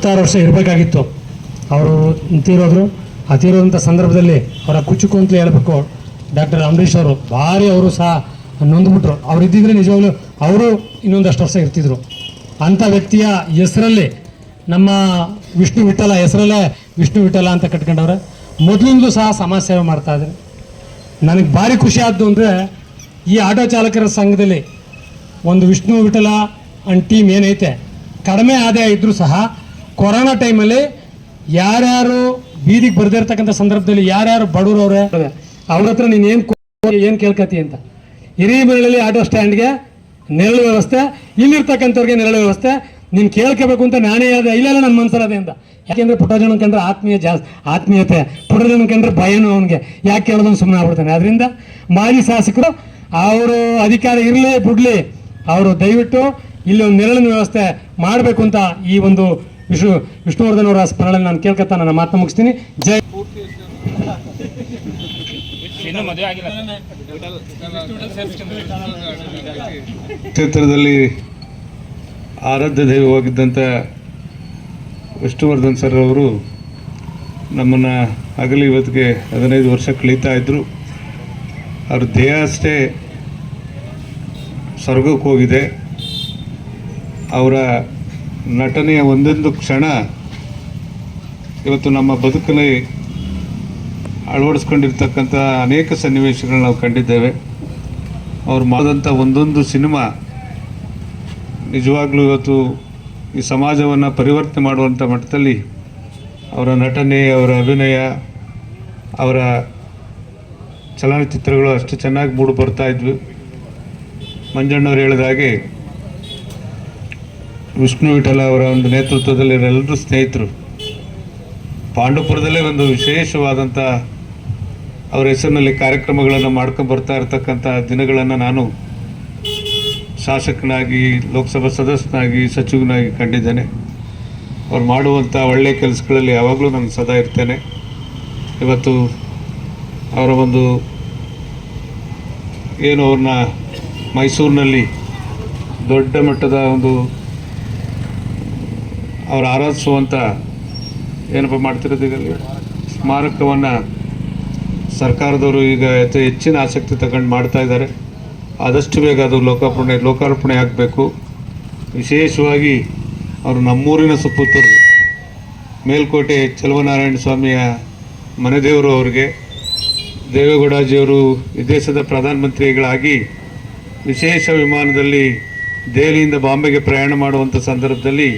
ಹತ್ತಾರು ವರ್ಷ ಇರಬೇಕಾಗಿತ್ತು. ಅವರು ತೀರೋದ್ರು ಆ ತೀರೋದಂಥ ಸಂದರ್ಭದಲ್ಲಿ ಅವರ ಕುಚುಕು ಅಂತಲೇ ಹೇಳಬೇಕು. ಡಾಕ್ಟರ್ ಅಂಬರೀಷ್ ಅವರು ಭಾರಿ ಅವರು ಸಹ ನೊಂದ್ಬಿಟ್ರು. ಅವ್ರು ಇದ್ದಿದ್ರೆ ನಿಜವಾಗ್ಲೂ ಅವರು ಇನ್ನೊಂದಷ್ಟು ವರ್ಷ ಇರ್ತಿದ್ರು. ಅಂಥ ವ್ಯಕ್ತಿಯ ಹೆಸರಲ್ಲಿ ನಮ್ಮ ವಿಷ್ಣು ವಿಠಲ, ಹೆಸರಲ್ಲೇ ವಿಷ್ಣು ವಿಠಲ ಅಂತ ಕಟ್ಕೊಂಡವ್ರೆ. ಮೊದಲಿಂದಲೂ ಸಹ ಸಮಾಜ ಸೇವೆ ಮಾಡ್ತಾ ಇದ್ದಾರೆ. ನನಗೆ ಭಾರಿ ಖುಷಿ ಆದ್ದು ಅಂದರೆ ಈ ಆಟೋ ಚಾಲಕರ ಸಂಘದಲ್ಲಿ ಒಂದು ವಿಷ್ಣು ವಿಠಲ ಅಂಡ್ ಟೀಮ್ ಏನೈತೆ, ಕಡಿಮೆ ಆದಾಯ ಇದ್ದರೂ ಸಹ ಕೊರೋನಾ ಟೈಮಲ್ಲಿ ಯಾರ್ಯಾರು ಬೀದಿಗೆ ಬರ್ದಿರ್ತಕ್ಕಂಥ ಸಂದರ್ಭದಲ್ಲಿ ಯಾರ್ಯಾರು ಬಡವ್ರವ್ರೆ, ಅವ್ರ ಹತ್ರ ನೀನು ಏನು ಏನು ಕೇಳ್ಕತಿ ಅಂತ. ಹಿರಿಯಬಳ್ಳಿ ಆಟೋ ಸ್ಟ್ಯಾಂಡ್ಗೆ ನೆರಳು ವ್ಯವಸ್ಥೆ, ಇಲ್ಲಿರ್ತಕ್ಕಂಥವ್ರಿಗೆ ನೆರಳು ವ್ಯವಸ್ಥೆ, ನೀನು ಕೇಳ್ಕೋಬೇಕು ಅಂತ ನಾನೇ ಹೇಳಿದೆ. ಇಲ್ಲ ನನ್ನ ಮನ್ಸರದೆ ಅಂತ. ಯಾಕೆಂದ್ರೆ ಪುಟ್ಟಜನ ಕಂಡ್ರೆ ಆತ್ಮೀಯ ಜಾಸ್ತಿ ಆತ್ಮೀಯತೆ ಪುಟ್ಟಜನ ಕಂಡ್ರೆ ಭಯನೂ ಅವನಿಗೆ. ಯಾಕೆ ಕೇಳೋದನ್ನು ಸುಮ್ಮನೆ ಆಗ್ಬಿಡ್ತಾನೆ. ಅದರಿಂದ ಮಾಜಿ ಶಾಸಕರು, ಅವರು ಅಧಿಕಾರ ಇರಲಿ ಬಿಡ್ಲಿ. ಅವರು ದಯವಿಟ್ಟು ಇಲ್ಲಿ ಒಂದು ನೆರಳಿನ ವ್ಯವಸ್ಥೆ ಮಾಡಬೇಕು ಅಂತ ಈ ಒಂದು ವಿಷ್ಣು ವಿಷ್ಣುವರ್ಧನ್ ಅವರ ಸ್ಮರಣೆ ನಾನು ಕೇಳ್ಕೊತಾ ನನ್ನ ಮಾತು ಮುಗಿಸ್ತೀನಿ. ಜೈ ಕ್ಷೇತ್ರದಲ್ಲಿ ಆರಾಧ್ಯ ದೈವವಾಗಿದ್ದಂಥ ವಿಷ್ಣುವರ್ಧನ್ ಸರ್ ಅವರು ನಮ್ಮನ್ನು ಹಗಲು ಇವತ್ತಿಗೆ ಹದಿನೈದು ವರ್ಷ ಕಳೀತಾ ಇದ್ದರು ಅವ್ರ ದೇಹ ಅಷ್ಟೇ ಸ್ವರ್ಗಕ್ಕೆ ಹೋಗಿದೆ. ಅವರ ನಟನೆಯ ಒಂದೊಂದು ಕ್ಷಣ ಇವತ್ತು ನಮ್ಮ ಬದುಕಲ್ಲಿ ಅಳವಡಿಸ್ಕೊಂಡಿರ್ತಕ್ಕಂಥ ಅನೇಕ ಸನ್ನಿವೇಶಗಳನ್ನ ನಾವು ಕಂಡಿದ್ದೇವೆ. ಅವ್ರು ಮಾಡಿದಂಥ ಒಂದೊಂದು ಸಿನಿಮಾ ನಿಜವಾಗ್ಲೂ ಇವತ್ತು ಈ ಸಮಾಜವನ್ನು ಪರಿವರ್ತನೆ ಮಾಡುವಂಥ ಮಟ್ಟದಲ್ಲಿ ಅವರ ನಟನೆ, ಅವರ ಅಭಿನಯ, ಅವರ ಚಲನಚಿತ್ರಗಳು ಅಷ್ಟು ಚೆನ್ನಾಗಿ ಮೂಡಿ ಬರ್ತಾ ಇದ್ವಿ. ಮಂಜಣ್ಣವ್ರು ಹೇಳಿದ ಹಾಗೆ ವಿಷ್ಣು ವಿಠಲ ಅವರ ಒಂದು ನೇತೃತ್ವದಲ್ಲಿ ಎಲ್ಲರೂ ಸ್ನೇಹಿತರು, ಪಾಂಡುಪುರದಲ್ಲೇ ಒಂದು ವಿಶೇಷವಾದಂಥ ಅವರ ಹೆಸರಿನಲ್ಲಿ ಕಾರ್ಯಕ್ರಮಗಳನ್ನು ಮಾಡ್ಕೊಂಡು ಬರ್ತಾ ಇರತಕ್ಕಂಥ ದಿನಗಳನ್ನು ನಾನು ಶಾಸಕನಾಗಿ, ಲೋಕಸಭಾ ಸದಸ್ಯನಾಗಿ, ಸಚಿವನಾಗಿ ಕಂಡಿದ್ದೇನೆ. ಅವ್ರು ಮಾಡುವಂಥ ಒಳ್ಳೆಯ ಕೆಲಸಗಳಲ್ಲಿ ಯಾವಾಗಲೂ ನಾನು ಸದಾ ಇರ್ತೇನೆ. ಇವತ್ತು ಅವರ ಒಂದು ಏನು ಅವ್ರನ್ನ ಮೈಸೂರಿನಲ್ಲಿ ದೊಡ್ಡ ಮಟ್ಟದ ಒಂದು ಅವ್ರು ಆರಾಧಿಸುವಂಥ ಏನಪ್ಪ ಮಾಡ್ತಿರೋದು ಈಗ ಸ್ಮಾರಕವನ್ನು ಸರ್ಕಾರದವರು ಈಗ ಅತಿ ಹೆಚ್ಚಿನ ಆಸಕ್ತಿ ತಗೊಂಡು ಮಾಡ್ತಾ ಇದ್ದಾರೆ. ಆದಷ್ಟು ಬೇಗ ಅದು ಲೋಕಾರ್ಪಣೆ ಲೋಕಾರ್ಪಣೆ ಆಗಬೇಕು. ವಿಶೇಷವಾಗಿ ಅವರು ನಮ್ಮೂರಿನ ಸುಪುತ್ರರು, ಮೇಲ್ಕೋಟೆ ಚಲುವನಾರಾಯಣ ಸ್ವಾಮಿಯ ಮನೆದೇವರು ಅವರಿಗೆ, ದೇವೇಗೌಡಾಜಿಯವರು ವಿದೇಶದ ದೇಶದ ಪ್ರಧಾನಮಂತ್ರಿಗಳಾಗಿ ವಿಶೇಷ ವಿಮಾನದಲ್ಲಿ ದೆಹಲಿಯಿಂದ ಬಾಂಬೆಗೆ ಪ್ರಯಾಣ ಮಾಡುವಂಥ ಸಂದರ್ಭದಲ್ಲಿ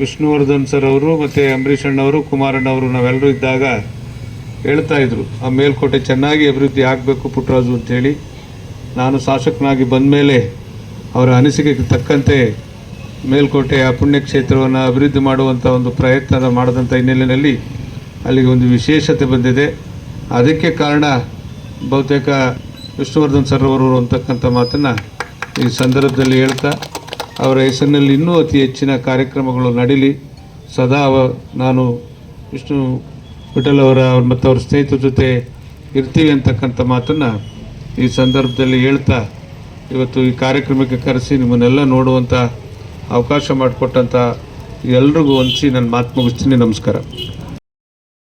ವಿಷ್ಣುವರ್ಧನ್ ಸರ್ ಅವರು ಮತ್ತು ಅಂಬರೀಷ್ ಅಣ್ಣವರು ಕುಮಾರಣ್ಣವರು ನಾವೆಲ್ಲರೂ ಇದ್ದಾಗ ಹೇಳ್ತಾ ಇದ್ರು, ಆ ಮೇಲ್ಕೋಟೆ ಚೆನ್ನಾಗಿ ಅಭಿವೃದ್ಧಿ ಆಗಬೇಕು ಪುಟ್ಟರಾಜು ಅಂಥೇಳಿ ನಾನು ಶಾಸಕನಾಗಿ ಬಂದ ಮೇಲೆ ಅವರ ಅನಿಸಿಕೆಗೆ ತಕ್ಕಂತೆ ಮೇಲ್ಕೋಟೆ ಆ ಪುಣ್ಯಕ್ಷೇತ್ರವನ್ನು ಅಭಿವೃದ್ಧಿ ಮಾಡುವಂಥ ಒಂದು ಪ್ರಯತ್ನ ಮಾಡಿದಂಥ ಹಿನ್ನೆಲೆಯಲ್ಲಿ ಅಲ್ಲಿಗೆ ಒಂದು ವಿಶೇಷತೆ ಬಂದಿದೆ. ಅದಕ್ಕೆ ಕಾರಣ ಬಹುತೇಕ ವಿಷ್ಣುವರ್ಧನ್ ಸರ್ ಅವರು ಅಂತಕ್ಕಂಥ ಮಾತನ್ನು ಈ ಸಂದರ್ಭದಲ್ಲಿ ಹೇಳ್ತಾ ಅವರ ಹೆಸರಿನಲ್ಲಿ ಇನ್ನೂ ಅತಿ ಹೆಚ್ಚಿನ ಕಾರ್ಯಕ್ರಮಗಳು ನಡೀಲಿ. ಸದಾ ನಾನು ವಿಷ್ಣು ವಿಠಲ್ ಅವರ ಮತ್ತು ಅವ್ರ ಸ್ನೇಹಿತರ ಜೊತೆ ಇರ್ತೀವಿ ಅಂತಕ್ಕಂಥ ಮಾತನ್ನು ಈ ಸಂದರ್ಭದಲ್ಲಿ ಹೇಳ್ತಾ, ಇವತ್ತು ಈ ಕಾರ್ಯಕ್ರಮಕ್ಕೆ ಕರೆಸಿ ನಿಮ್ಮನ್ನೆಲ್ಲ ನೋಡುವಂಥ ಅವಕಾಶ ಮಾಡಿಕೊಟ್ಟಂಥ ಎಲ್ರಿಗೂ ಹೊಂದಿಸಿ ನನ್ನ ಮಾತು ಮುಗಿಸ್ತೀನಿ. ನಮಸ್ಕಾರ.